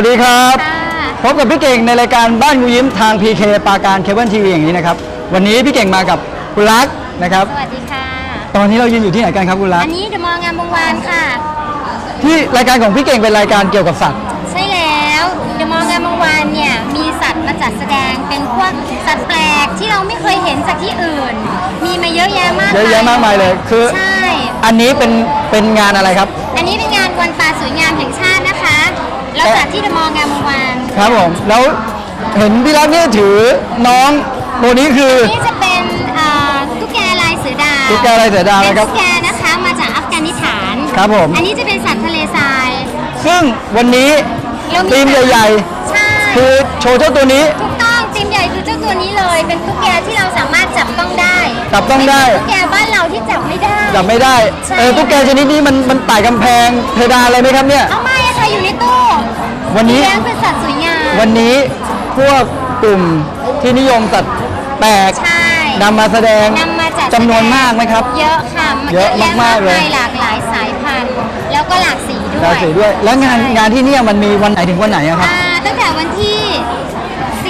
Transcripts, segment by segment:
สวัสดีครับค่ะพบกับพี่เก่งในรายการบ้านงูยิ้มทาง PK ปาการเคเบิลทีวีอย่างนี้นะครับ วันนี้พี่เก่งมากับคุณรักนะครับ สวัสดีค่ะ ตอนนี้เรายืนอยู่ที่ไหนกันครับคุณรัก อันนี้เดอะมองงามวงวานค่ะ ที่รายการของพี่เก่งเป็นรายการเกี่ยวกับสัตว์ ใช่แล้วเดอะมองงามวงวานเนี่ยมีสัตว์มาจัดแสดงเป็นพวกสัตว์แปลกที่เราไม่เคยเห็นจากที่อื่น มีมาเยอะแยะมากเยอะแยะมากมายเลย คือ ใช่ อันนี้เป็นเป็นงานอะไรครับ อันนี้เป็นงานวันปลาสวยงามแห่งชาติ นะคะเราจัดที่เดอะมองงามวงวานครับผม แล้วเห็นพี่รักเนี่ยถือน้องตัวนี้คือ นี่จะเป็นเอ่อตุ๊กแกลายเสือดาวตุ๊กแกลายเสือดาวเป็นนะครับ ตุ๊กแกนะคะมาจากอัฟกานิสถาน ครับผม อันนี้จะเป็นสัตว์ทะเลทรายซึ่งวันนี้เรามีทีมใหญ่ ใช่ๆ คือโชว์เจ้าตัวนี้ ถูกต้องทีมใหญ่คือเจ้าตัวนี้เลย เป็นตุ๊กแกที่เราสามารถจับต้องได้จับต้องได้ เป็นตุ๊กแกบ้านเราที่จับไม่ได้ จับไม่ได้ใช่ เออตุ๊กแกชนิดนี้มันมันไต่กำแพงเพดานอะไรไหมครับเนี่ย เอาไม่ค่ะอยู่ในตู้ วันนี้ เลี้ยงเป็นสัตว์สวยงาม วันนี้พวกกลุ่มที่นิยมสัตว์แปลกใช่นำมาแสดงนำมาจัดจำนวนมากไหมครับ เยอะค่ะเยอะแมากๆเลย หลากหลายสายพันธุ์ แล้วก็หลากสีด้วยราศีด้วย แล้วงานใช่งานที่เนี่ยมันมีวันไหนถึงวันไหนอะครับ อ่าตั้งแต่วันที่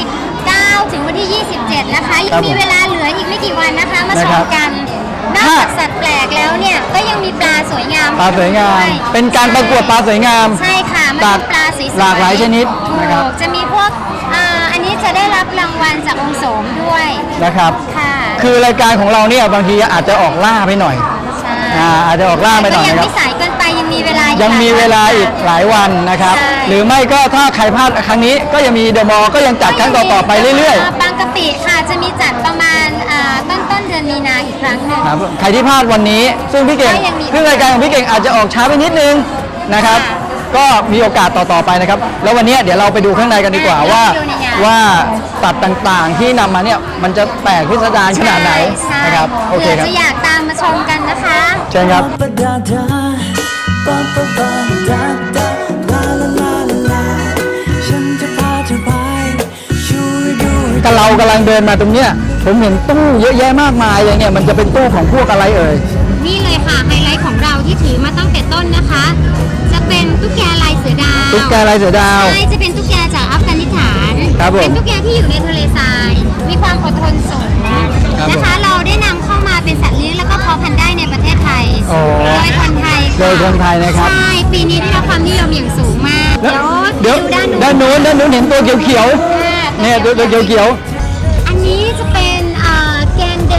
19 ถึงวันที่ 27 นะคะครัยับงมีเวลาเหลืออีกไม่กี่วันนะคะ มาชนะครัมบกัน นอกถ้าจากสัตว์แปลกแล้วเนี่ย ก็ยังมีปลาสวยงามปลาสวยงาม ด้วยเป็นการประกวดปลาสวยงาม ใช่ค่ะ มันจากมีปลาสวยๆหลากหลายชนิดถูกนะครับจะมีพวกอ่าอันนี้จะได้รับรางวัลจากองค์โสมด้วยนะครับ ค่ะคือรายการของเราเนี่ยบางทีอาจจะออกล่าไปหน่อยใช่อ่าอาจจะออกล่าไปหน่อยก็ยังนะครับไม่สายเกินไปยังมีเวลายัยังมีเวลาอีกหลายวันนะครับ ใช่ หรือไม่ก็ถ้าใครพลาดครั้งนี้ก็ยังมีเดอะมอลก็ยังจัดครั้งต่อๆไปเรื่อยๆบางกะปิค่ะจะมีจัดประมาณอ่าต้นต้นเดือนมีนาอีกครั้งหนึ่งครับใครที่พลาดวันนี้ ซึ่งพี่เก่งก็ยังมีซึ่งรายการของพี่เก่งอาจจะออกช้าไปนิดนึงนะครับ ค่ะ ก็มีโอกาสต่อๆไปนะครับ แล้ววันนี้เดี๋ยวเราไปดูข้างในกันดีกว่าอะว่าเดี๋ยวไปดูในงานว่าสัตว์ต่างๆที่นำมาเนี่ยมันจะแปลกพิสดารขนาดไหนใช่นะครับโอเคเผื่อครับจะอยากตามมาชมกันนะคะ เชิญครับ ba da da ba ba ba da da la la la la la ฉันจะพาเธอไปช่วยดูให้กับเรากำลังเดินมาตรงเนี้ยผมเห็นตู้เยอะแยะมากมายเลยเนี่ยมันจะเป็นตู้ของพวกอะไรเอ่ย นี่เลยค่ะไฮไลท์ของเราที่ถือมาตั้งแต่ต้นนะคะจะเป็นตุ๊ก แกลายเสือดาวตุ๊กแกลายเสือดาว ใช่จะเป็นตุ๊กแกจากอัฟกานิสถานครับผมเป็นตุ๊กแกที่อยู่ในทะเลทราย มีความอดทนสูงครับนะคะ เราได้นำเข้ามาเป็นสัตว์เลี้ยงแล้วก็เพาะพันธุ์ได้ในประเทศไทยโอ้โดยคนไทยะโดยคนไทยนะครับใช่ปีนี้ได้รับความนิยมอย่างสูงมากแล้วเดี๋เดี๋ยยววด้านนู้นด้านนู้นด้านนู้นเห็นตัวเขียวค่ะๆเนี่ยตัวตัวเขียวอันนี้จะเป็นเอ่อแกนเด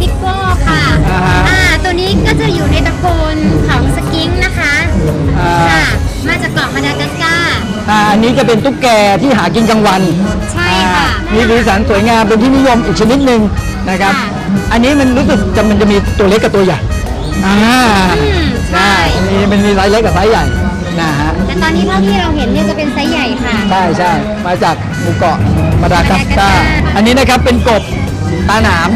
ทิโก้ค่ะอ่าฮะอ่าตัวนี้ก็จะอยู่ในตระกูลของสกิงค์นะคะอ่าค่ะ มาจากเกาะมาดากัสการ์ๆอ่าอันนี้จะเป็นตุ๊กแกที่หากินกลางวันใช่ค่ะ อ่ามีสีสันสวยงามเป็นที่นิยมอีกชนิดหนึ่งนะครับ ค่ะ อันนี้มันรู้สึกจะมันจะมีตัวเล็กกับตัวใหญ่อ่าอืมใช่ อ่ามีมันมีไซส์เล็กกับไซส์ใหญ่นะฮะแต่ตอนนี้เท่าที่เราเห็นเนี่ยจะเป็นไซส์ใหญ่ค่ะ ใช่ใช่มาจากหมู่เกาะมาดากัสการ์มาดากัสการ์ อันนี้นะครับเป็นกบตาหนาม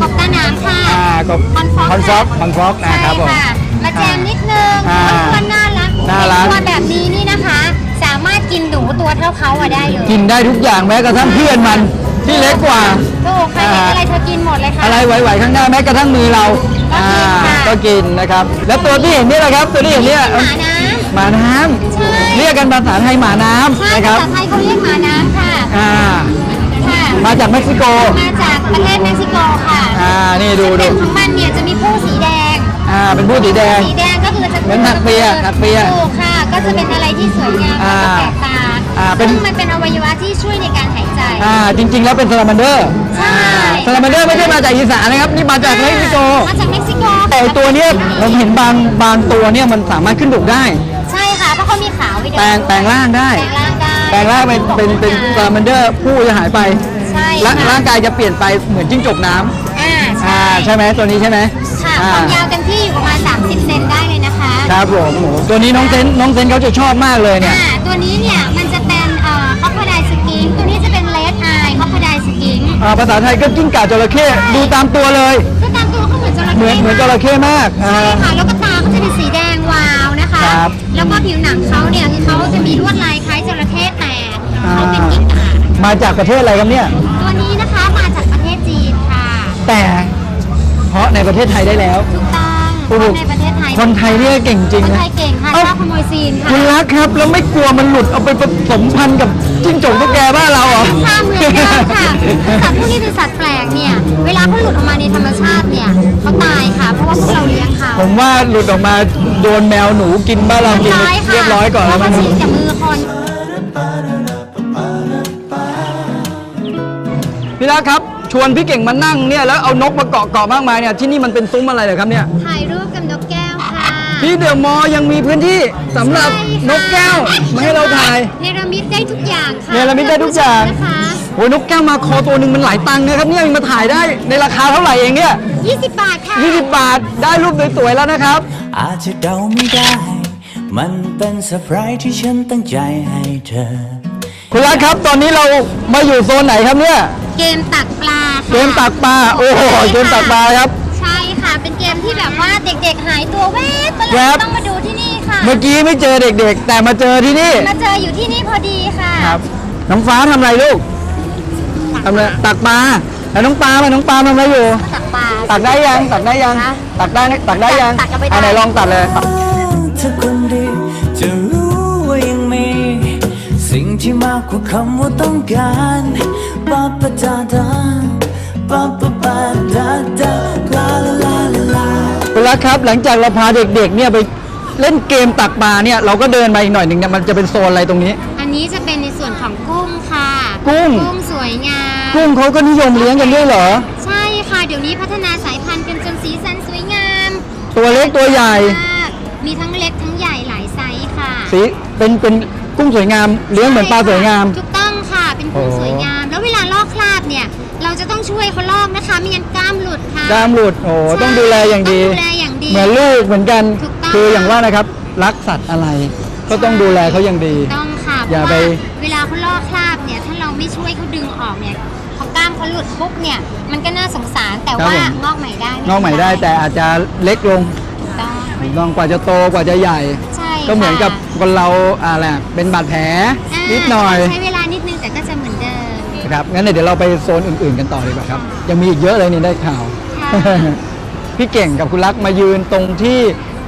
กบตาน้ำค่ะ อ่ากบคอนฟอกคอนฟอกคอนฟอกนะครับผม ใช่ค่ะ มาแจมนิดนึงอ่าตัวน่ารักน่ารักตัวแบบนี้นี่นะคะ สามารถกินหนูตัวเท่าเขาอะได้เลยกินได้ทุกอย่างแม้กระทั่งเพื่อนมันที่เล็กกว่า ถูกใครเห็นอะไรเธอกินหมดเลยค่ะ อะไรไหวๆข้างหน้าแม้กระทั่งมือเราก็อ่ากินค่ะ ก็กินนะครับ แล้วตัวที่เห็นนี่แหละครับตัวที่เห็นเนี่ยหมาน้หมาน้ำำใช่เรียกกันภาษาไทยหมาน้ใช่ำนะคภารับษาไทยเขาเรียกหมาน้ำค่ะ อ่าค่ะ มาจากเม็กซิโก มาจากประเทศเม็กซิโกค่ะอ่านี่ดูจุดูเด่นของมันเนี่ยจะมีผู้สีแดง อ่าเป็นผู้สีแดง สีแดงก็คือจะเหมือนถักเปียถักเปียถูกค่ะ ก็จะเป็นอะไรที่สวยงามอ่าแล้วก็แปลกตาอ่าเป็น ซึ่งมันเป็นอวัยวะที่ช่วยในการหายใจ อ่าจริง ๆ แล้วเป็นซาลามันเดอร์ใช่ซาลามันเดอร์ไม่ใช่มาจากอีสานนะครับนี่มาจากเม็กซิโกมาจากเม็กซิโกแต่ตัวเนี้ยผมเห็นบางบางตัวเนี่ยมันสามารถขึ้นบกได้ ใช่ค่ะ เพราะเขามีขาวไปด้วยแปลงแปลงร่างได้ แปลงร่างได้ แปลงร่างเป็นเป็นเป็นซาลามันเดอร์ผู้จะหายไปใช่ร่างค่ะ ร่างกายจะเปลี่ยนไปเหมือนจิ้งจกน้ำอ่าอ่าใช่ใช่ไหมตัวนี้ใช่ไหมค่ะ อ่า ความยาวกัน คะครับผมโอ้โหตัวนี้น้องเซนน้องเซนเขาจะชอบมากเลยเนี่ย อ่าตัวนี้เนี่ยมันจะเป็นเอ่อคอพไดสกิงตัวนี้จะเป็นเลดไอคอพไดสกิงอ่าภาษาไทยก็กิ้งก่าจระเข้ดูตามตัวเลย ก็ตามตัวเขาเหมือนจระเข้เหมือนเหมือนจระเข้มากอ่า ใช่ค่ะแล้วก็ตาเขาจะเป็นสีแดงวาวนะคะ ครับแล้วก็ผิวหนังเขาเนี่ยคือเขาจะมีลวดลายคล้ายจระเข้แต่เขาเป็นกิ้งก่ามาจากประเทศอะไรครับเนี่ย ตัวนี้นะคะมาจากประเทศจีนค่ะ แต่เพราะในประเทศไทยได้แล้ว ถูก ต้องโอ้โหในประเทศไทยคนไทยเนี่ยเก่งจริงคนนะ ไทยเก่งค่ะเอ้าชอบขโมยซีนค่ะคุณรักครับ แล้วไม่กลัวมันหลุดเอาไปผสมพันธุ์กับจิ้งจกตุ๊กแกบ้านเราเหรอข้ามเมืองได้ค่ะสัตว์พวกนี้เป็นสัตว์แปลกเนี่ย เวลาเขาหลุดออกมาในธรรมชาติเนี่ยเขาตายค่ะ เพราะว่าพวกเราเลี้ยงเขาผมว่าหลุดออกมาโดนแมวหนูกินบ้านเรากินตายค่ะเรียบร้อยก่อนเพแล้วราะมั้มันงฉีดกับมือคน พี่รักครับ ชวนพี่เก่งมานั่งเนี่ยแล้วเอานกมาเกาะเกาะมากมายเนี่ยที่นี่มันเป็นซุ้มอะไรเหรอครับเนี่ย ถ่ายรู ที่เดอะมอลล์ยังมีพื้นที่สำหรับใช่ค่ะนกแก้วมาให้เราถ่าย เนรมิตได้ทุกอย่างค่ะเนรมิตได้ทุกอย่าง นะคะโอ้ยนกแก้วมาคอตัวหนึ่งมันหลายตังค์นะครับเนี่ยยังมาถ่ายได้ในราคาเท่าไหร่เองเนี่ย 20 บาทค่ะ 20 บาทได้รูปสวยๆแล้วนะครับ อาจจะเดาไม่ได้ มันเป็นเซอร์ไพรส์ที่ฉันตั้งใจให้เธอ คุณรักครับตอนนี้เรามาอยู่โซนไหนครับเนี่ย เกมตักปลาค่ะเกมตักปลาโอ้โหเกมตักปลาครับ ที่แบบว่าเด็กๆหายตัวแวบก็เลแวยบ ต้องมาดูที่นี่ค่ะ เมื่อกี้ไม่เจอเด็กๆ แต่มาเจอที่นี่มาเจออยู่ที่นี่พอดีค่ะครับ น้องฟ้าทำอะไรลูกทำอะไรตักปลาแล้วน้องปลามาน้องปลาทำอะไรอยู่ ตักปลา ตักได้ยัง ตักได้ยัง ฮะตักได้นะตักได้ยังตักก็ไม่ได้อะไหนลองตัดเลยเธอคนดีจะรู้ว่ายังมี สิ่งที่มากกว่าคำว่าต้องการปะปะดาดาปะปะปะดาดาลาลาลาลาลาคุณรักครับ หลังจากเราพาเด็กๆเนี่ยไปเล่นเกมตักปลาเนี่ยเราก็เดินมาอีกหน่อยหนึ่งเนี่ยมันจะเป็นโซนอะไรตรงนี้ อันนี้จะเป็นในส่วนของกุ้งค่ะกุ้ง กุ้งสวยงามกุ้งเขาก็นิยมเลี้ยงกันด้วยเหรอ ใช่ค่ะเดี๋ยวนี้พัฒนาสายพันธุ์กันจนสีสันสวยงามตัวเล็กตัวใหญ่มากมีทั้งเล็กทั้งใหญ่หลายไซส์ค่ะสีเป็นเป็นกุ้งสวยงามเลี้ยงเหมือนปลาสวยงาม ถูกต้องค่ะเป็นกุ้งโอ้สวยงาม เราจะต้องช่วยเขาลอกนะคะไม่งั้นกล้ามหลุดค่ะกล้ามหลุดโอ้ใช่ต้องดูแลอย่างดี ต้องดูแลอย่างดี เหมือนลูกเหมือนกันถูกต้อง คืออย่างว่านะครับ รักสัตว์อะไร ก็ต้องดูแลเขาอย่างดีถูกต้องค่ะอย่าเพไปราะว่าเวลาเขาลอกคราบเนี่ยถ้าเราไม่ช่วยเขาดึงออกเนี่ยพอกล้ามเขาหลุดปุ๊บเนี่ยมันก็น่าสงสารแต่ครับว่าผม งอกใหม่ได้งอกใหม่ได้แต่อาจจะเล็กลงถูกต้องลองกว่าจะโตกว่าจะใหญ่ ใช่ก็เหมือนกับค่ะคนเราอะไรอะเป็นบาดแผลานิดหน่อย ใช้เวลานิดนึงแต่ก็จะเหมือนเดิม นะครับงั้นเดี๋ยวเราไปโซนอื่นๆกันต่อดีกว่าครับ ยังมีอีกเยอะเลยนี่ได้ข่าวค่ะพี่เก่งกับคุณรักมายืนตรงที่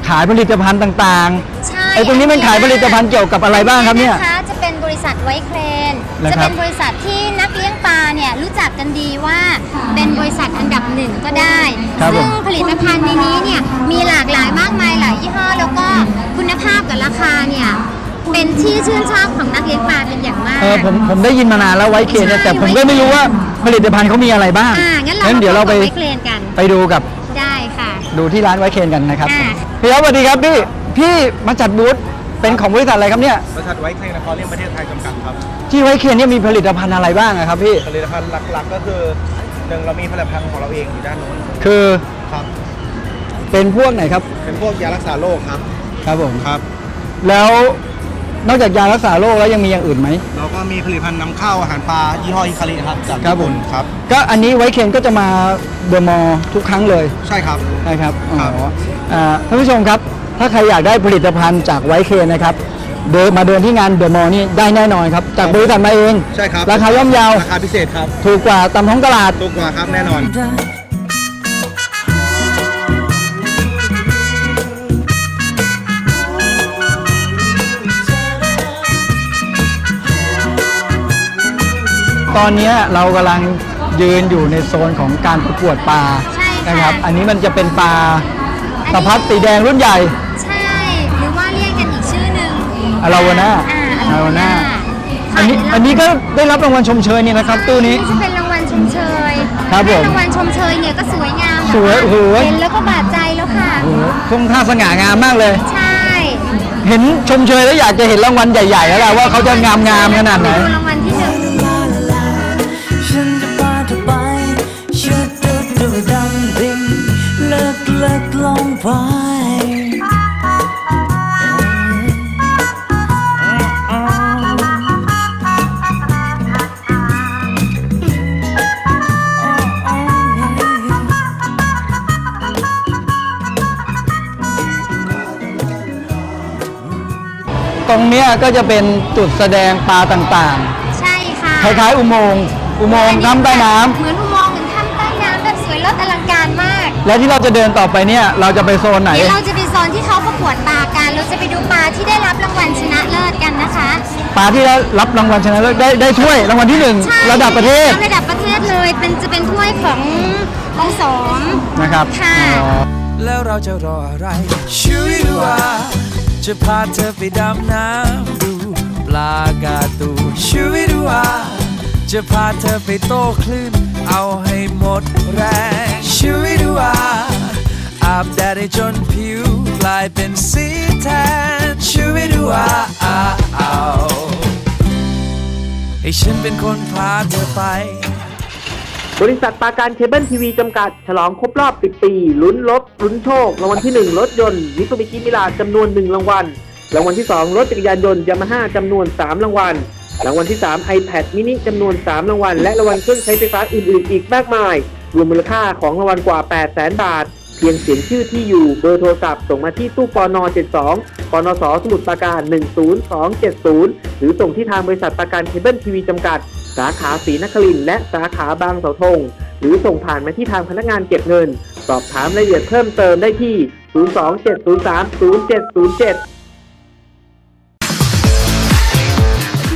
ขายผลิตภัณฑ์ต่างใช่ๆไอ้ตรงนี้มันขายผลิตภัณฑ์เกี่ยวกับอะไรบ้างครับเนี่ยนะคะจะเป็นบริษัทไวท์เครน นะจะครับเป็นบริษัทที่นักเลี้ยงปลาเนี่ยรู้จักกันดีว่าเป็นบริษัทอันดับหนึ่งก็ได้ ครับผม ซึ่งผลิตภัณฑ์ในนี้เนี่ยมีหลากหลายมากมายหลายยี่ห้อ แล้วก็คุณภาพกับราคาเนี่ย เป็นที่ชื่นชอบของนักเลี้ยงปลาเป็นอย่างมาก เออผมผมได้ยินมานานแล้วไวท์เคนเนี่ยแต่ผมก็ไม่รู้ว่าผลิตภัณฑ์เขามีอะไรบ้างอ่างั้นเราเดี๋ยวเราไปไวท์เครนกัน ไปดูกับได้ค่ะ ดูที่ร้านไวท์เคนกันนะครับอ่า พี่ครับสวัสดีครับพี่พี่มาจัดบูธเป็นของบริษัทอะไรครับเนี่ยบริษัทไว้ไทยนครเลี้ยงประเทศไทยจำกัดครับที่ไวท์เคนเนี่ยมีผลิตภัณฑ์อะไรบ้างอะครับพี่ผลิตภัณฑ์หลักๆ ก็คือหนึ่งเรามีผลิตภัณฑ์ของเราเองอยู่ด้านโน้นคือครับ เป็นพวกไหนครับเป็นพวกยารักษาโรคครับครับผม ครับ แล้ว นอกจากยารักษาโรคแล้วยังมีอย่างอื่นไหมเราก็มีผลิตภัณฑ์นำเข้าอาหารปลายี่ห้อฮิคาริครับจากครับญี่ปุ่นผม ครับ ก็อันนี้ไวท์เคนก็จะมาเดอะมอลล์ทุกครั้งเลย ใช่ครับ ใช่ครับอ๋อครับ อ่าท่านผู้ชมครับ ถ้าใครอยากได้ผลิตภัณฑ์จากไวท์เคนนะครับ เดินมาเดินที่งานเดอะมอลล์นี่ได้แน่นอนครับ จากบริษัทมาเอง ใช่ครับราคาย่อมเยาว ราคาพิเศษครับถูกกว่าตามท้องตลาด ถูกกว่าครับแน่นอน ตอนเนี้ยเรากำลังยืนอยู่ในโซนของการประกวดปลาใช่ค่ะ นะครับ อันนี้มันจะเป็นปลาอันนี้ตะพัดสีแดงรุ่นใหญ่ ใช่ หรือว่าเรียกกันอีกชื่อหนึ่งอาราโวน่าอ่าอาราโวน่าค่ะอันนี้อันนี้ก็ได้รับรางวัลชมเชยนี่นะครับ ตู้นี้ จะเป็นรางวัลชมเชยครับผมรางวัลชมเชยเนี่ยก็สวยงามสวยโอ้โห เห็นแล้วก็บาดใจแล้วค่ะ โอ้โหคงท่าสง่างามมากเลย ใช่เห็นชมเชยแล้วอยากจะเห็นรางวัลใหญ่ๆแล้วล่ะว่าเขาจะงามงามๆขนาดไหนดูรางวัลที่หนึ่ง ฉันจะพาเธอไปชุดดูดูดำดิ่งเลิกเลิกลงไปตรงเนี้ยก็จะเป็นจุดแสดงปลาต่างใช่ค่ะๆคล้ายๆอุโมงค์ อุโมงค์ถ้ำใต้น้ำ เหมือนอุโมงค์เหมือนถ้ำใต้น้ำแบบสวยรดอลังการมาก และที่เราจะเดินต่อไปเนี่ย เราจะไปโซนไหน เดี๋ยวเราจะไปโซนที่เขาประกวดปลากัน เราจะไปดูปลาที่ได้รับรางวัลชนะเลิศกันนะคะ ปลาที่ได้รับรางวัลชนะเลิศได้ได้ถ้วยรางวัลที่หนึ่งใช่ระดับประเทศระดับประเทศเลย เป็นจะเป็นถ้วยของของสองนะครับค่ะ อ๋อ แล้วเราจะรออะไรช่วยดูว่าจะพาเธอไปดำน้ำดูปลากาตูช่วยดูว่า จะพาเธอไปโต้คลื่น เอาให้หมดแรงช่วยดูว่าอาบแดดให้จนผิวกลายเป็นสีแทนช่วยดูว่าเอาให้ฉันเป็นคนพาเธอไปบริษัทปาการเคเบิลทีวีจำกัด ฉลองครบรอบ 10 ปี ลุ้นรถลุ้นโชค รางวัลที่ 1 รถยนต์มิตซูบิชิมิลาจำนวน 1 รางวัล รางวัลที่ 2 รถจักรยานยนต์ยามาฮ่าจำนวน 3 รางวัล รางวัลที่ 3 iPad mini จำนวน 3 รางวัล และรางวัลเครื่องใช้ไฟฟ้าอื่นๆ อีกมากมาย รวมมูลค่าของรางวัลกว่า 8 0 0 0 0 0 บาท เพียงเขียนชื่อที่อยู่เบอร์โทรศัพท์ส่งมาที่ตู้ปอน72ปอนสสมุทรปราการ 10270 หรือส่งที่ทางบริษัทปราการเคเบิลทีวีจำกัด สาขาศรีนครินและสาขาบางเสาธง หรือส่งผ่านมาที่ทางพนักงานเก็บเงิน สอบถามรายละเอียดเพิ่มเติมได้ที่ 027030707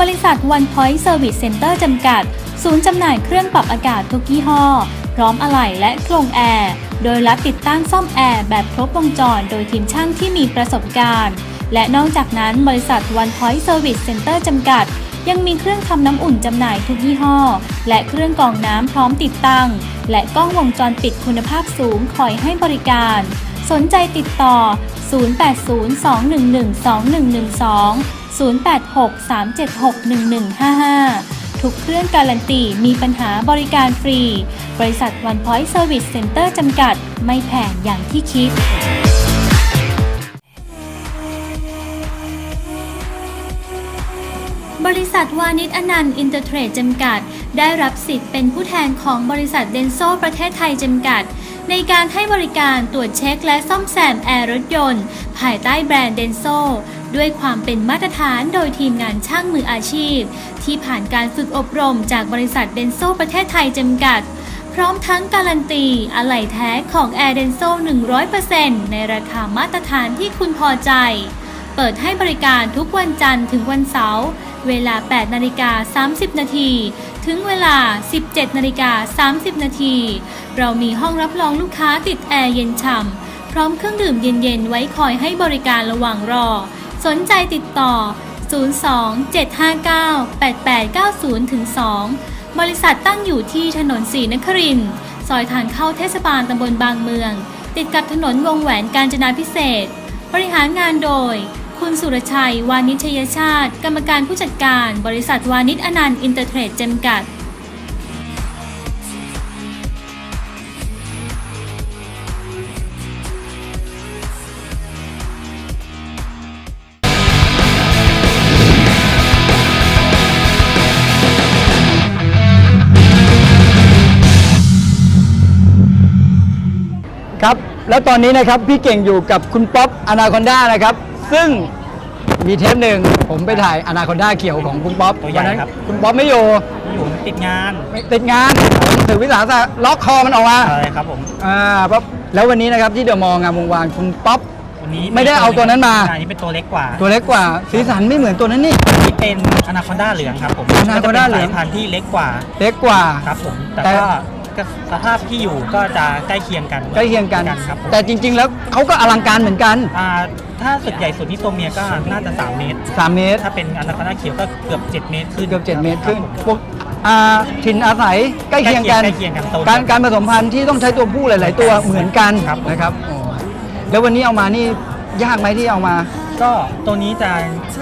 บริษัท One Point Service Center จำกัด ศูนย์จำหน่ายเครื่องปรับอากาศทุกยี่ห้อ พร้อมอะไหล่และโครงแอร์ โดยรับติดตั้งซ่อมแอร์แบบครบวงจร โดยทีมช่างที่มีประสบการณ์ และนอกจากนั้นบริษัท One Point Service Center จำกัด ยังมีเครื่องทำน้ำอุ่นจำหน่ายทุกยี่ห้อ และเครื่องกรองน้ำพร้อมติดตั้ง และกล้องวงจรปิดคุณภาพสูงคอยให้บริการ สนใจติดต่อ 0802112112 0863761155 ทุกเครื่องการันตีมีปัญหาบริการฟรี บริษัท One Point Service Center จำกัด ไม่แพงอย่างที่คิดบริษัทวานิชอนันต์อินเตอร์เทรดจำกัด ได้รับสิทธิ์เป็นผู้แทนของบริษัทเดนโซประเทศไทยจำกัด ในการให้บริการตรวจเช็คและซ่อมแซมแอร์รถยนต์ ภายใต้แบรนด์เดนโซด้วยความเป็นมาตรฐานโดยทีมงานช่างมืออาชีพ ที่ผ่านการฝึกอบรมจากบริษัทเดนโซประเทศไทยจำกัด พร้อมทั้งการันตีอะไหล่แท้ของ Air d e n s o 100%ในราคามาตรฐานที่คุณพอใจ เปิดให้บริการทุกวันจันทร์ถึงวันเสาร์เวลา 8 นาฬิกา 30 นาทีถึงเวลา 17นาฬิกา30 นาที เรามีห้องรับรองลูกค้าติดแอร์เย็นฉ่ำพร้อมเครื่องดื่มเย็นๆ ไว้คอยให้บริการระหว่างรอ สนใจติดต่อ 02-759-8890-2 บริษัทตั้งอยู่ที่ถนนศรีนครินทร์ซอยทางเข้าเทศบาลตำบลบางเมือง ติดกับถนนวงแหวนกาญจนาพิเศษ บริหารงานโดย คุณสุรชัย วานิชยชาติ กรรมการผู้จัดการ บริษัทวานิชอนันต์อินเตอร์เทรดจำกัด ครับ แล้วตอนนี้นะครับ พี่เก่งอยู่กับคุณป๊อปอนาคอนด้านะครับ ซึ่งมีเทปหนึ่งผมไปถ่ายอนาคอนด้าเขียวของคุณป๊อปตัวใหญ่วันั้นครับ คุณป๊อปไม่อยู่อยู่ติดงานติดงานผมถือวิสาสะล็อกคอมันออกมาอะไรครับผมอ่าปั๊บแล้ววันนี้นะครับที่เดอะมอลล์งามวงวานคุณป๊อป วันนี้ไม่ได้เอาตัวนั้นมาใช่อันนี้เป็นตัวเล็กกว่าตัวเล็กกว่าสีสันไม่เหมือนตัวนั้นนี่อันนี้เป็นอนาคอนด้าเหลืองครับผม Anaconda เหลือง ก็จะป็นสายพันธุ์ที่เล็กกว่าเล็กกว่า ครับผม แต่แต่ ก็ก็สภาพที่อยู่ก็จะใกล้เคียงกันใกล้เคียงกัน ครับผมแต่จริง ๆ แล้วเขาก็อลังการเหมือนกัน อ่า ถ้าสุดใหญ่สุดที่ตัวเมียก็น่าจะ 3 เมตร 3 เมตร ถ้าเป็นอนาคอนด้าเขียวก็เกือบ 7 เมตรขึ้นเกือบ 7 เมตรขึ้นคบผมพวกอ่าถิ่นอาศัยใกล้เคียงกัน ใกล้เคียงกันโซนการการผสมพันธุ์ที่ต้องใช้ตัวผู้หลาย ๆ ตัวเหมือนกันครับ นะครับอ๋อแล้ววันนี้เอามานี่ยากไหมที่เอามาก็ตัวนี้จะ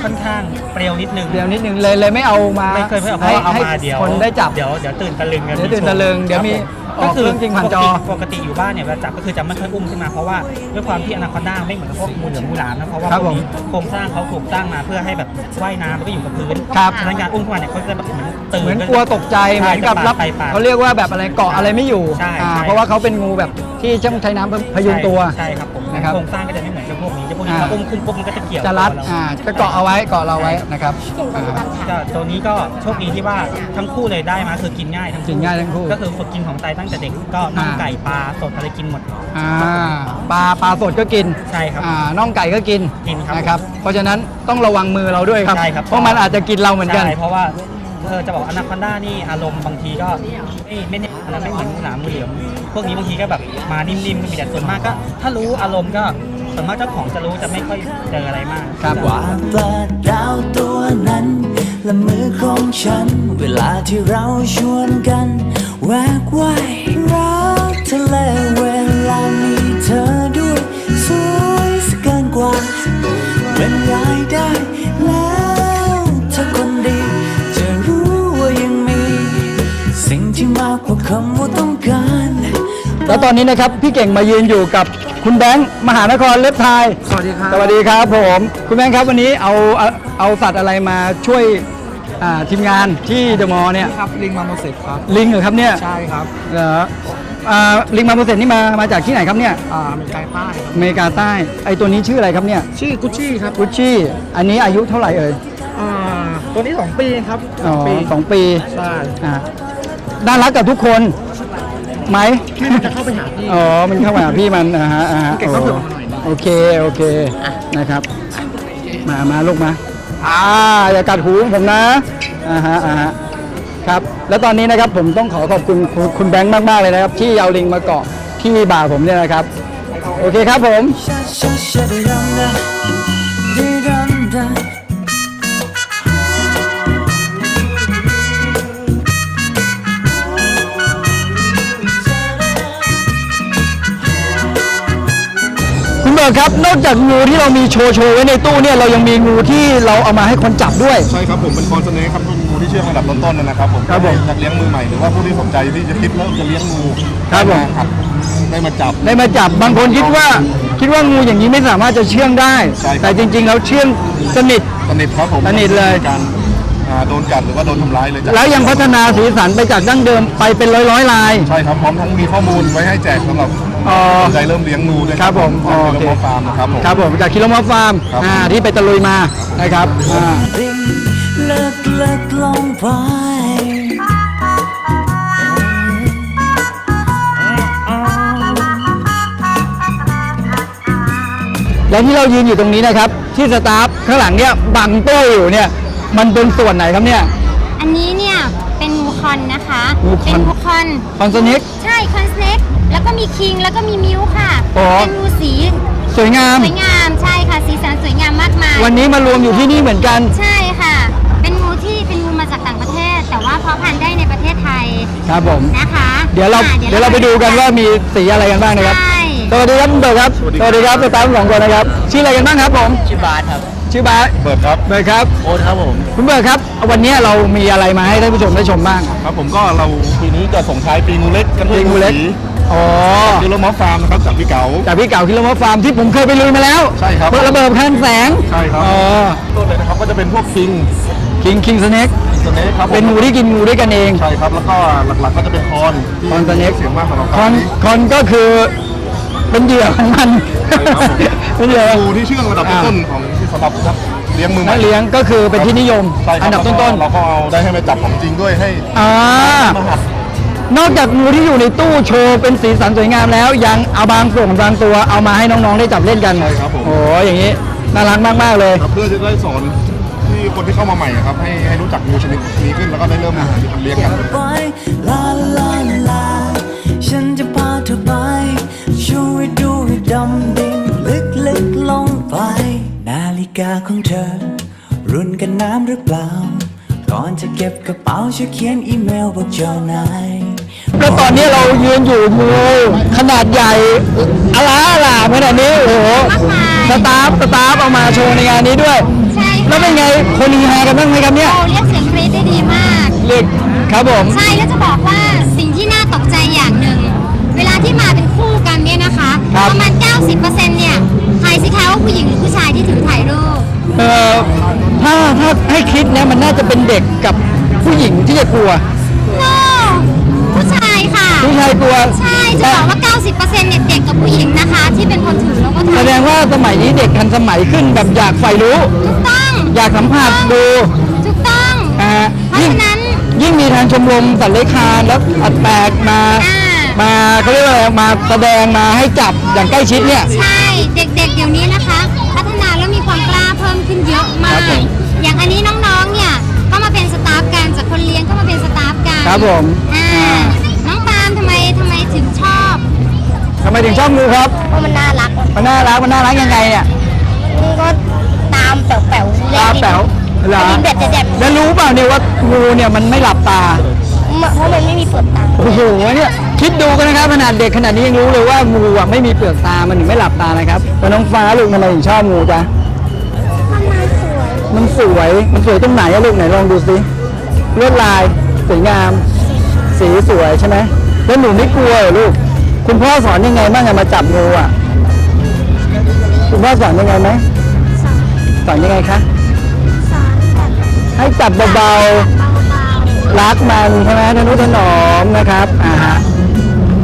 ค่อนข้างเปรี้ยวนิดนึง เดี๋ยวนิดนึงเลยเลยไม่เอามาไม่เคยเพื่อเพราะว่าเอาให้มาเดี๋ยวคนได้จับ เดี๋ยวเดี๋ยวตื่นตะลึงกันเดี๋ยวตื่นตะลึงเดี๋ยวมีก็คือออ กเรื่องจริงผ่านจอปกติอยู่บ้านเนี่ยเวลาจับก็คือจะไม่ค่อยอุ้มขึ้นมาเพราะว่าด้วยความที่อนาคอนด้าไม่เหมือนพวกงูเหลือมงูหลามนะเพราะว่าครับพวกนี้ผมโครงสร้างเขาถูกสร้างมาเพื่อให้แบบว่ายน้ำแล้วก็อยู่กับพื้นครับฉะนั้นการอุ้มขึ้นมาเนี่ยเขาจะแบบเหมือนตื่นเหมือนกลัวตกใจเหมือนกับรับไปปากเขาเรียกว่าแบบอะไรเกาะอะไรไม่อยู่ใช่อ่าใช่เพราะว่าเขาเป็นงูแบบที่ต้องใช้น้ำพยุงตัวใช่ครับผม นะครับโครงสร้างก็จะไม่เหมือนเจ้าพวกนี้เจ้าพวกนี้อ่าถ้าอุ้มขึ้นปุ๊บมันก็จะเกี่ยวจะรัดตัวเาอ่าจะเกาะเอาไว้เกาะเราไว้นะครับอ่าก็ตัวนี้ก็โชคดีที่ว่าทั้งคู่เลยได้มาคือกินง่ายทั้งกินง่ายทั้งคู่ก็คือฝึกกินของไตตั้งแต่เด็กก็น่องอ่า ไก่ปลาสดอะไรกินหมด อ่าปลาปลาสดก็กินใช่ครับ อ่าน่องไก่ก็กินกินครับนะครับเพราะฉะนั้นต้องระวังมือเราด้วยครับ ใช่ครับ เพราะมันอาจจะกินเราเหมือนกัน ใช่เพราะว่าเออจะบอกอนาคอนด้านี่อารมณ์บางทีก็ไม่ไม่แน่ นะไม่เหมือนหนามงูเหลือมพวกนี้บางทีก็แบบมานิ่มๆก็มีแต่ส่วนมากก็ ถ้ารู้อารมณ์ก็ส่วนมากเจ้าของจะรู้จะไม่ค่อยเจออะไรมากครับว่าเปิดดาวตัวนั้นและมือของฉัน เวลาที่เราชวนกัน แวกว่ายรักทะเลเวลา แล้วตอนนี้นะครับพี่เก่งมายืนอยู่กับคุณแบงค์มหานครเล็บไทยสวัสดีครับ สวัสดีครับผมคุณแบงค์ครับวันนี้เอาเอาเอาสัตว์อะไรมาช่วยอ่าทีมงานที่เดอะมอลล์เนี่ยครับลิงมาโมเสสครับ ลิงเหรอครับเนี่ยใช่ครับเหรออ่าลิงมาโปรเซสนี่มามาจากที่ไหนครับเนี่ยอ่าอเมริกาใต้ครับ อเมริกาใต้ไอตัวนี้ชื่ออะไรครับเนี่ยชื่อกุชชี่ครับกุชชี่อันนี้อายุเท่าไหร่เอ่ยอ่าตัวนี้ 2 ปีครับอ๋อปีสองปีใช่อ่าน่ารักกับทุกคน ไหมแม่มันจะเข้าไปหาพี่ อ๋อ มันเข้ามาหาพี่มันอ่าฮะอ่าฮะเก่งก็เผื่อมาหน่อยนะ โอเค โอเค นะครับ มา มาลูกมา อ่า อย่ากัดหูผมนะ อ่าฮะ อ่าฮะ ครับ แล้วตอนนี้นะครับผมต้องขอขอบคุณคุณคุณแบงค์มากๆเลยนะครับ ที่เอาลิงมาเกาะที่บ่าผมเนี่ยนะครับ โอเคครับผม Sha sha sha da dum da, คุณเบิร์ดครับ นอกจากงูที่เรามีโชว์โชว์ไว้ในตู้เนี่ยเรายังมีงูที่เราเอามาให้คนจับด้วย ใช่ครับผมเป็นคอนเสเนครับเป็นงูที่เชื่องระดับต้นๆนะครับผมครับผมนักเลี้ยงมือใหม่หรือว่าผู้ที่สนใจที่จะคิดเริ่มจะเลี้ยงงูครับผม ได้าหัดได้มาจับ ได้มาจับบางคนคิดว่าคิดว่างูอย่างนี้ไม่สามารถจะเชื่องได้ ใช่ครับ แต่จริงๆแล้วเชื่องสนิท สนิทครับผมสนิทเลย การอ่าโดนกัดหรือว่าโดนทำร้ายเลยจ้ะแล้วยังพัฒนาสีสันไปจากดั้งเดิมไปเป็นร้อยร้อยๆลาย ใช่ครับพร้อมทั้งมีข้อมูลไว้ให้แจกสำหรับ อ๋อสนใจเริ่มเลี้ยงงูด้วยครับผมทางโอเคเรื่องฟาร์มนะครับผม ครับผมจากคิโลมอฟฟาร์มครับ อ่าที่ไปตะลุยมานะครับอ่า ริงเลิกเลิกลงไปและที่เรายืนอยู่ตรงนี้นะครับ ที่สตาฟข้างหลังเนี่ยบังตู้อยู่เนี่ย มันเป็นส่วนไหนครับเนี่ย อันนี้เนี่ยเป็นงูคอนนะคะงูคอน เป็นงูคอนคอนโซนิก แล้วก็มีคิงแล้วก็มีมิวค่ะอ๋อ เป็นงูสีสวยงาม สวยงามใช่ค่ะ สีสันสวยงามมากมายวันนี้มารวมอยู่ที่นี่เหมือนกัน ใช่ค่ะ เป็นงูที่เป็นงูมาจากต่างประเทศ แต่ว่าเพาะพันธุ์ได้ในประเทศไทยครับผม นะคะเดี๋ยวเราอะเดี๋ยวเราไปดูกันว่ามีสีอะไรกันบ้างนะครับ ใช่สวัสดีครับคุณเบิร์ดครับ สวัสดีครับสตาฟสองคนนะครับ ชื่ออะไรกันบ้างครับผม ชื่อบาสครับ ชื่อบาสเปิดครับเบิร์ดครับโอ๊ตครับผมคุณเบิร์ดครับ วันนี้เรามีอะไรมาให้ท่านผู้ชมได้ชมบ้าง ครับผมก็เราปีนี้จะส่งท้ายปีงูเล็กกันด้วยปีงูเล็ก สี อ๋อยูโรมอฟฟาร์มนะครับจากพี่เก๋า จากพี่เก่าคิโลมอฟฟาร์มที่ผมเคยไปลุยมาแล้วใช่ครับ เปิดระเบิดคันแสงใช่ครับอ๋อต้นเลยนะครับก็จะเป็นพวกคิงคิงคิงสเน็กสเนคครับผมเป็นงูที่กินงูด้วยกันเอง ใช่ครับแล้วก็หลักๆก็จะเป็นคอนที่คอนสเน็กเสียงมากสำหรับคอนคอนก็คือเป็นเหยื่อของมันใช่ครับผมเป็นเหยื่องูที่เชื่องระดับต้นๆของที่สำหรับนักเลี้ยงมือใหนัม่กเลี้ยงก็คือเป็นที่นิยม ใช่ครับอันดับต้นแล้วก็เราก็เอาได้ให้มาจับของจริงด้วยให้ๆอ่า มาหัด นอกจากงูที่อยู่ในตู้โชว์เป็นสีสันสวยงามแล้ว ยังเอาบางส่วนบางตัวเอามาให้น้องๆได้จับเล่นกันใช่ครับผม โอ้ยอย่างนี้น่ารักมากๆเลย ครับเพื่อจะได้สอนที่คนที่เข้ามาใหม่อะครับให้ให้รู้จักงูชนิดนี้ขึ้นแล้วก็ได้เริ่มเลี้ยงกันไปลาลาลา ฉันจะพาเธอไป ช่วยดูให้ดำดิ่งลึกลึกลงไป นาฬิกาของเธอ รุ่นกันน้ำหรือเปล่า ก่อนจะเก็บกระเป๋าช่วยเขียนอีเมลบอกเจ้านาย ก็ตอนนี้เรายืนอยู่งูขนาดใหญ่อลาอลามขนาดนี้ โอ้โหมากมายสตาฟสตาฟเอามาโชว์ในงานนี้ด้วย ใช่แล้วเป็นไงคนฮีแฮกันบ้างไหมครับเนี่ยเราเรียกเสียงกรี๊ดได้ดีมากเรียกครับผม ใช่แล้วจะบอกว่าสิ่งที่น่าตกใจอย่างหนึ่ง เวลาที่มาเป็นคู่กันเนี่ยนะคะครับ ประมาณ 90%เนี่ยทายสิคะว่าผู้หญิงหรือผู้ชายที่ถือถ่ายรูป เอ่อถ้าถ้าให้คิดเนี่ยมันน่าจะเป็นเด็กกับผู้หญิงที่จะกลัว no ผู้ชายค่ะผู้ชายกลัวใช่จะบอกว่า 90%เนี่ยเด็กกับผู้หญิงนะคะ ที่เป็นคนถือแล้วก็แสทำดงว่าสมัยนี้เด็กทันสมัยขึ้นแบบอยากใฝ่รู้ ถูกต้องอยากสัมผัสดูถูกต้อง นะฮะเพราะยิ่งฉะนั้น ยิ่งมีทางชมรมสัตว์เลื้อยคลานแล้วอัดแปลกมา อ่า มาเขาเรียกว่าอะไรมาแสดงมาให้จับอย่างใกล้ชิดเนี่ย ใช่เด็กๆเดี๋ยวนี้นะคะ พัฒนาแล้วมีความกล้าเพิ่มขึ้นเยอะมาครัก บผมอย่างอันนี้น้องๆเนี่ยก็มาเป็นสตาฟกันจากคนเลี้ยงก็มาเป็นสตาฟกันครับผมำไมถึงชอบงูครับ เพราะมันน่ารักมันน่ารักมันน่ารักยังไงเนี่ยนี่ก็ตามแป๋วๆตาแป๋วเหรอลิ้นเบ็ดจะแดบแล้วรู้เปล่าเนี่ยว่างูเนี่ยมันไม่หลับตา เพราะมันไม่มีเปลือกตาโอ้โหเนี่ยคิดดูกันนะครับขนาดเด็กขนาดนี้ยังรู้เลยว่างูอะไม่มีเปลือกตามันถึงไม่หลับตานะครับแล้วน้องฟ้าลูกทำไมถึงชอบงูจ๊ะมันสวยมันสวยมันสวยตรงไหนอะลูกไหนลองดูสิลวดลายสวยงาม สีสวยใช่ไหมแล้วหนูไม่กลัวเหรอลูก คุณพ่อสอนยังไงบ้างอะมาจับงูอะ คุณพ่อสอนยังไงไหมสอนยังไงคะสอนแบบให้จับเบาเบาๆรักมันใช่ไหมทนุถนอมนะครับอ่าฮะ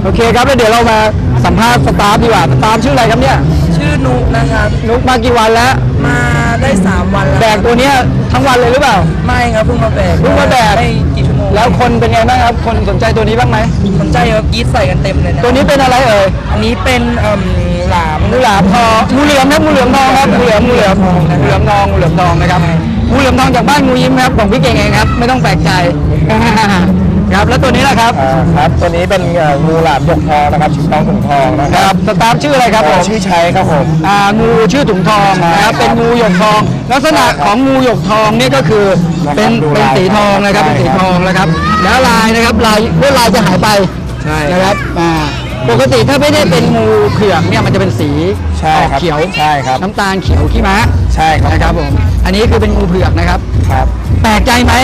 โอเคครับแล้วเดี๋ยวเรามาสัมภาษณ์สตาฟดีกว่าสตาฟชื่ออะไรครับเนี่ยชื่อนุกนะครับ นุกมากี่วันแล้ว มาได้ 3 วันแล้วแบกตัวเนี้ยทั้งวันเลยหรือเปล่า ไม่ครับเพิ่งมาแบกเพิ่งมาแบกได้กี่ชั่วโมง แล้วคนเป็นไงบ้างครับ คนสนใจตัวนี้บ้างไหม สนใจครับกรีดใส่กันเต็มเลยนะตัวนี้เป็นอะไรเอ่ย อันนี้เป็นเอ่มหลามงูหลามทองงูเหลือมครับงูเหลือมทองครับงูเหลือมงูเหลือมงูเหลือมทองงูเหลือมทองนะครับงูเหลือมทองจากบ้านงูยิ้มครับของพี่เก่งเองครับ ไม่ต้องแปลกใจ ครับแล้วตัวนี้แหละครับครับ ตัวนี้เป็นงูหลามหยกทองนะครับชื่อน้องถุงทองนะคครัรับบสตาฟชื่ออะไรครับผมชื่อชัยครับผม อ่างูชื่อถุงทองนะครับเป็นงูหยกทอง ลักษณะของงูหยกทองเนี่ยก็คือ เป็นดูเป็นลายสีทองนะครับใช่เป็นสีครับทองนะครับ แล้วลายนะครับลายลวดลายจะหายไปใช่นะครับอ่าปกติถ้าไม่ได้เป็นงูเผือกเนี่ยมันจะเป็นสีใช่ออกครับเขียวใช่ครับ น้ำตาลเขียวขี้ม้าใช่ครับนะครับผมอันนี้คือเป็นงูเผือกนะครับ ครับแปลกใจไหม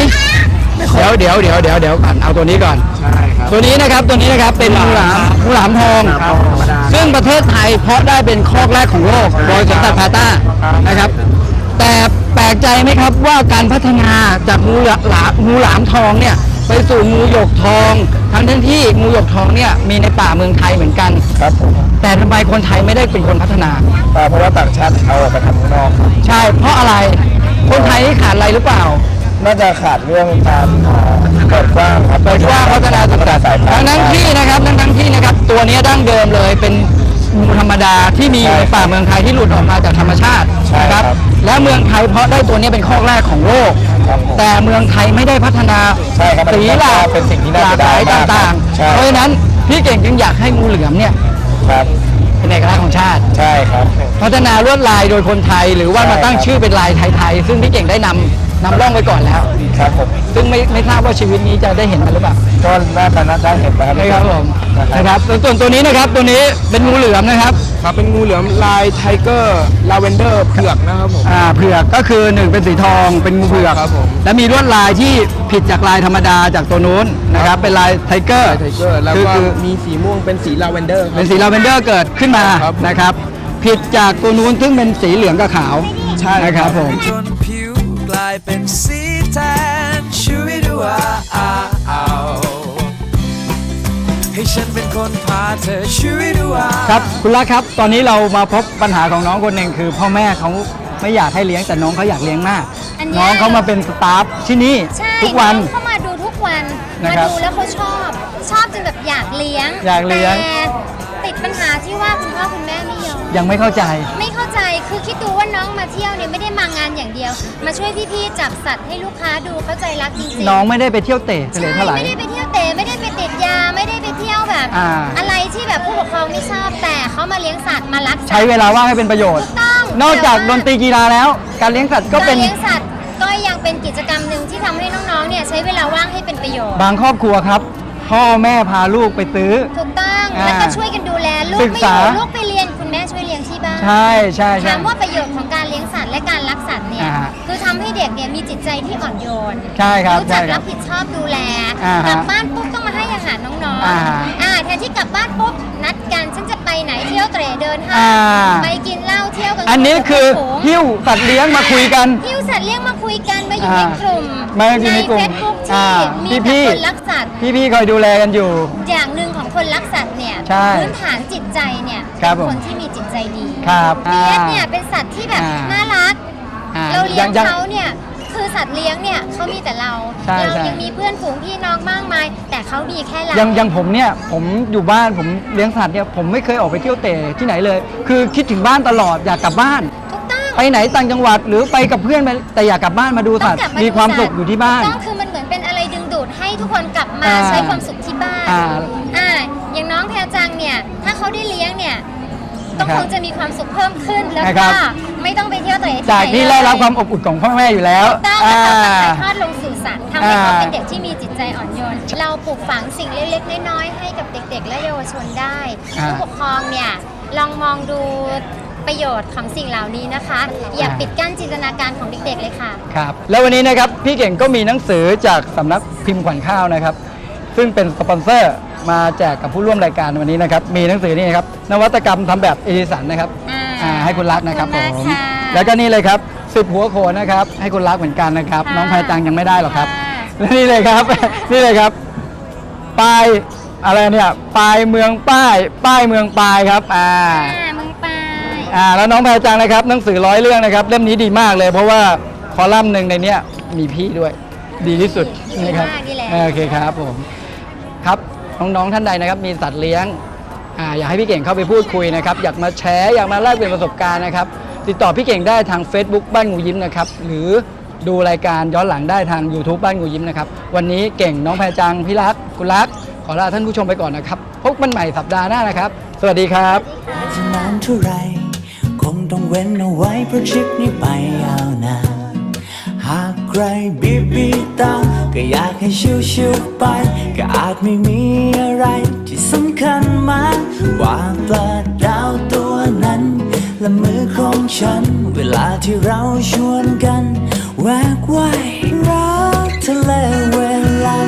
เดี๋ยวเดี๋ยวเดี๋ยวเดี๋ยวเดี๋ยวก่อนเอาตัวนี้ก่อน ใช่ครับ ตัวนี้นะครับตัวนี้นะครับเป็นงูหลามงูหลามทอง ครับธรรมดาซึ่งประเทศไทยเพาะได้เป็นคอกแรกของโลก โดยสวนสัตว์พาต้านะครับ แต่แปลกใจไหมครับว่าการพัฒนาจากงูหลามงูหลามทองเนี่ยไปสู่งูหยกทอง ทั้งทั้งที่งูหยกทองเนี่ยมีในป่าเมืองไทยเหมือนกัน ครับผมแต่ทำไมคนไทยไม่ได้เป็นคนพัฒนา อ่าเพราะว่าต่างชาติเอาออกไปทำข้างนอกครับใช่ เพราะอะไรคนไทยนี่ขาดอะไรหรือเปล่า น่าจะขาดเรื่องการอ่าเปิดกว้างครับเปิดกว้างพัฒนาศึกษาสายพัทั้นงธุ์ทั้งที่นะครับทั้งทั้งที่นะครับ ตัวเนี้ยดั้งเดิมเลยเป็นงู ธรรมดาที่มีอยู่ในป่าเมืองไทยที่หลุดออกมาจากธรรมชาติใช่นะคครัรับบและเมืองไทยเพราะได้ตัวเนี้ยเป็นข้อแรกของโลกครับผมแต่เมืองไทยไม่ได้พัฒนาใช่ครับมันสีหลากเป็นสิ่งที่น่าหลากหลายเสียดายมากต่างใช่ๆเพราะฉะนั้นพี่เก่งจึงอยากให้งูเหลือมเนี่ยครับเป็นเอกลักษณ์ของชาติใช่ครับ พัฒนาลวดลายโดยคนไทยหรือว่าใช่มาตั้งครับชื่อเป็นลายไทยๆซึ่งพี่เก่งได้นำนำร่องไว้ก่อนแล้ว ครับผมซึ่งไม่ไม่ทราบว่าชีวิตนี้จะได้เห็นมันหรือเปล่าก็น่าจะน่าได้เห็นนะครับนะครับผมนะครับส่วนตัวนี้นะครับตัวนี้เป็นงูเหลือมนะครับครับเป็นงูเหลือมลายไทเกอร์ลาเวนเดอร์เผือกนะครับผมอ่าเผือกก็คือหนึ่งเป็นสีทองเป็นงูเผือกครับผมและมีลวดลายที่ผิดจากลายธรรมดาจากตัวนู้นนะครับเป็นลายไทเกอร์ไทเกอร์แล้วคือก็คือมีสีม่วงเป็นสีลาเวนเดอร์เป็นสีลาเวนเดอร์เกิดขึ้นมาครับผมนะครับ ผิดจากตัวนู้นซึ่งเป็นสีเหลืองกับขาวใช่นะครับผมจนผิว กลายเป็นสีแทนช่วยดูว่าให้ฉันเป็นคนพาเธอช่วยดูว่าครับคุณรักครับ ตอนนี้เรามาพบปัญหาของน้องคนหนึ่งคือพ่อแม่เขาไม่อยากให้เลี้ยงแต่น้องเขาอยากเลี้ยงมาก อันเนี้ย น้องเขามาเป็นสตาฟที่นี่ใช่ทุกวัน องเข้ามาดูทุกวัน นะมาครับดูแล้วเขาชอบ ชอบจนแบบอยากเลี้ยงอยากเลี้ยง แต่ ติดปัญหาที่ว่าคุณพ่อคุณแม่ไม่ยอมยังไม่เข้าใจ ไม่เข้าใจคือคิดดูว่าน้องมาเที่ยวเนี่ยไม่ได้มางานอย่างเดียว มาช่วยพี่ๆจับสัตว์ให้ลูกค้าดูเข้าใจรักจริงๆน้องไม่ได้ไปเที่ยวเตะทะเลใช่เท่าไหร่ ไม่ได้ไปเที่ยวเตะไม่ได้ไปติดยาไม่ได้ไปเที่ยวแบบอ่าอะไรที่แบบผู้ปกครองไม่ชอบแต่เขามาเลี้ยงสัตว์มารักสัใช้ตว์ เวลาว่างให้เป็นประโยชน์ ถูกต้อง นอกจากแต่ดว่านตรีกีฬาแล้ว การเลี้ยงสัตว์ก็เป็นารเลี้ยงสัตว์ก็ยังเป็นกิจกรรมหนึ่งที่ทำให้น้องๆเนี่ยใช้เวลาว่างให้เป็นประโยชน์ บางครอบครัวครับ พ่อแม่พาลูกไปซื้อ ถูกต้องอ่าแล้วก็ช่วยกันดูแล ลูกศึกไม่ษาอยู่ลูกไปเรียนคุณแม่ช่วยเลี้ยงที่บ้านใช่ใช่ใช่ถามว่าประโยชน์ของการเลี้ยงสัตว์และการ ด็กเนี่ยมีจิตใจที่อ่อนโยนใช่ครับรู้จักใช่ครับรับผิดชอบดูแลอ่าฮะกลับบ้านปุ๊บต้องมาให้อาหารน้องอ่าฮะๆอ่าแทนที่กลับบ้านปุ๊บนัดกันฉันจะไปไหนเที่ยวเตร่เดินห้าอ่างไปกินเหล้าเที่ยวกันอันนี้คือฝูงหิ้วสัตว์เลี้ยงมาคุยกัน หิ้วสัตว์เลี้ยงมาคุยกันมาอยู่ในอ่ากลุ่มมาอยู่ในกลุ่มเฟซบุ๊กอ่าที่มีแต่พี่ๆ คนรักสัตว์พี่ๆคอยดูแลกันอยู่ อย่างหนึ่งของคนรักสัตว์เนี่ยใช่พื้นฐานจิตใจเนี่ยครับเป็นผม คนที่มีจิตใจดีครับเปียสอ่าเนี่ยเป็นสัตว์ที่แบบอ่าน่ารัก อ่าเราเลี้ยงยังเขาเนี่ยคือสัตว์เลี้ยงเนี่ยเขามีแต่เราใช่เราใช่ ยังมีเพื่อนฝูงพี่น้องมากมาย แต่เขามีแค่เรายังยังผมเนี่ยผมอยู่บ้านผมเลี้ยงสัตว์เนี่ยผมไม่เคยออกไปเที่ยวเตะที่ไหนเลย คือคิดถึงบ้านตลอดอยากกลับบ้าน ถูกต้อง ไปไหนต่างจังหวัดหรือไปกับเพื่อนไปแต่อยากกลับบ้านมาดูต้สัองตว์กลับมามีดูความสัตสุขอยู่ที่บ้าน ต้องคือมันเหมือนเป็นอะไรดึงดูดให้ทุกคนกลับมาอ่าใช้ความสุขที่บ้านอ่า อ่าอย่างน้องแพรจังเนี่ย ถ้าเขาได้เลี้ยงเนี่ย ต้องนะครับคงจะมีความสุขเพิ่มขึ้นแล้วนะครัก็บไม่ต้องไปเที่ยวเตะที่จากไหนที่เลยได้รับความอบอุ่นของพ่อแม่อยู่แล้วต้องอ่าถ่ายทอดลงสู่สัตว์ทำให้เขาอ่า เป็นเด็กที่มีจิตใจอ่อนโยน เราปลูกฝังสิ่งเล็กๆน้อยๆให้กับเด็ก ๆ และเยาวชนได้อ่าผู้ปกครองเนี่ยลองมองดูประโยชน์ของสิ่งเหล่านี้นะคะ อย่าอ่าปิดกั้นจินตนาการของเด็กๆเลยค่ะ ครับแล้ววันนี้นะครับพี่เก่งก็มีหนังสือจากสำนักพิมพ์ขวัญข้าวนะครับ ซึ่งเป็นสปอนเซอร์ มาแจกกับผู้ร่วมรายการวันนี้นะครับ มีหนังสือนี่นะครับ นวัตกรรมทำแบบเอดิสันนะครับอ่าอ่าให้คุณรักนะครับขอบผคุณมมากค่ะแล้วก็นี่เลยครับสิบหัวโขนนะครับ ให้คุณรักเหมือนกันนะครับค่ะน้องพายตังยังไม่ได้หรอกครับค่ะและนี่เลยครับ นี่เลยครับปลายอะไรเนี่ยปลายเมืองป้าย ป้ายเมืองปลายครับอ่าอ่ามึงไปอ่าแล้วน้องแพรจังนะครับ หนังสือร้อยเรื่องนะครับ เล่มนี้ดีมากเลย เพราะว่าคอลัมน์หนึ่งในเนี้ยมีพี่ด้วย ดีที่สุดดีนะครับมากดีแหละโอเคครับผมครับ น้องๆท่านใดนะครับ มีสัตว์เลี้ยงอาอยากให้พี่เก่งเข้าไปพูดคุยนะครับ อยากมาแชร์อยากมาแลกเปลี่ยนประสบการณ์นะครับ ติดต่อพี่เก่งได้ทาง Facebook บ้านงูยิ้มนะครับ หรือดูรายการย้อนหลังได้ทาง YouTube บ้านงูยิ้มนะครับ วันนี้เก่งน้องแพรจังพี่รักคุณรัก ขอลาท่านผู้ชมไปก่อนนะครับ พบกันใหม่สัปดาห์หน้านะครับ สวัสดีครับ จะนานเท่าไรคงต้องเว้นเอาไว้เพราะทริปนี้ไปยาวนานหากใครบีบบีตา ก็อยากให้ชิวๆไป ก็อาจไม่มีอะไรที่สำคัญมากกว่าปลาดาวตัวนั้น และมือของฉัน เวลาที่เราชวนกัน แวกว่ายรักทะเลเวลา